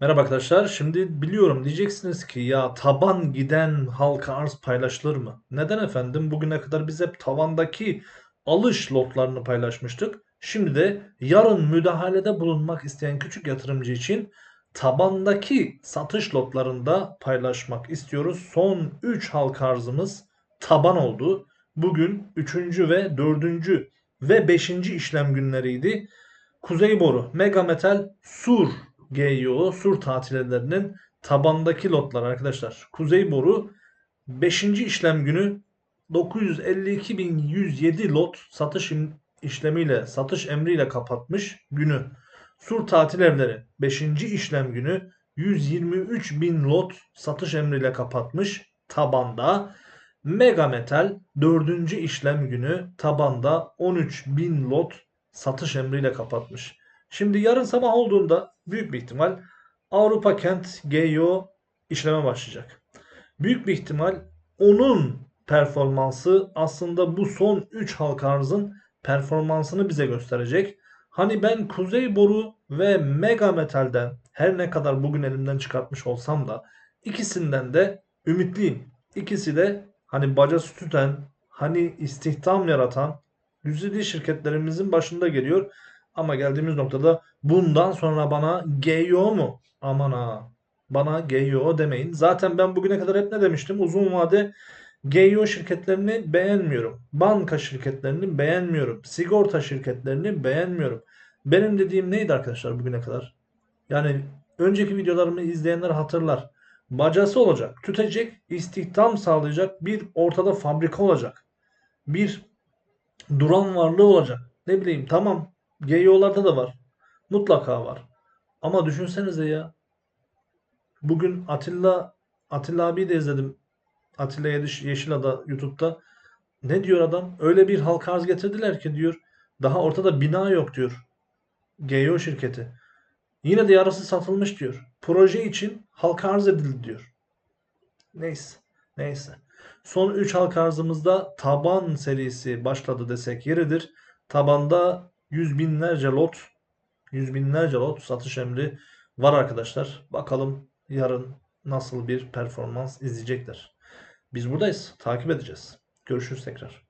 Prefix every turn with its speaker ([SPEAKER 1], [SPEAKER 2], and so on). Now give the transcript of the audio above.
[SPEAKER 1] Merhaba arkadaşlar. Şimdi biliyorum diyeceksiniz ki ya taban giden halka arz paylaşılır mı? Neden efendim? Bugüne kadar biz hep tavandaki alış lotlarını paylaşmıştık. Şimdi de yarın müdahalede bulunmak isteyen küçük yatırımcı için tabandaki satış lotlarında paylaşmak istiyoruz. Son 3 halka arzımız taban oldu. Bugün 3. ve 4. ve 5. işlem günleriydi. Kuzey boru, Mega Metal, Sur GYO sur tatillerinin tabandaki lotlar arkadaşlar. Kuzey boru 5. işlem günü 952.107 lot satış işlemiyle, satış emriyle kapatmış günü. Sur tatil evleri 5. işlem günü 123.000 lot satış emriyle kapatmış tabanda. Mega Metal 4. işlem günü tabanda 13.000 lot satış emriyle kapatmış. Şimdi yarın sabah olduğunda büyük bir ihtimal Avrupa Kent GEO işleme başlayacak. Büyük bir ihtimal onun performansı aslında bu son 3 halka arzın performansını bize gösterecek. Hani ben Kuzey Boru ve Mega Metal'den her ne kadar bugün elimden çıkartmış olsam da ikisinden de ümitliyim. İkisi de hani bacası tüten, hani istihdam yaratan güzide şirketlerimizin başında geliyor. Ama geldiğimiz noktada bundan sonra bana GEO mu? Aman ha. Bana GEO demeyin. Zaten ben bugüne kadar hep ne demiştim? Uzun vade GEO şirketlerini beğenmiyorum. Banka şirketlerini beğenmiyorum. Sigorta şirketlerini beğenmiyorum. Benim dediğim neydi arkadaşlar bugüne kadar? Yani önceki videolarımı izleyenler hatırlar. Bacası olacak, tütecek, istihdam sağlayacak bir ortada fabrika olacak. Bir duran varlığı olacak. Ne bileyim tamam GEO'larda da var. Mutlaka var. Ama düşünsenize ya. Bugün Atilla Atilla abi de izledim. Atilla Yeşilada YouTube'da. Ne diyor adam? Öyle bir halka arz getirdiler ki diyor. Daha ortada bina yok diyor. GEO şirketi. Yine de yarısı satılmış diyor. Proje için halka arz edildi diyor. Neyse. Neyse. Son 3 halka arzımızda taban serisi başladı desek yeridir. Tabanda yüz binlerce lot yüz binlerce lot satış emri var arkadaşlar. Bakalım yarın nasıl bir performans izleyecekler. Biz buradayız. Takip edeceğiz. Görüşürüz tekrar.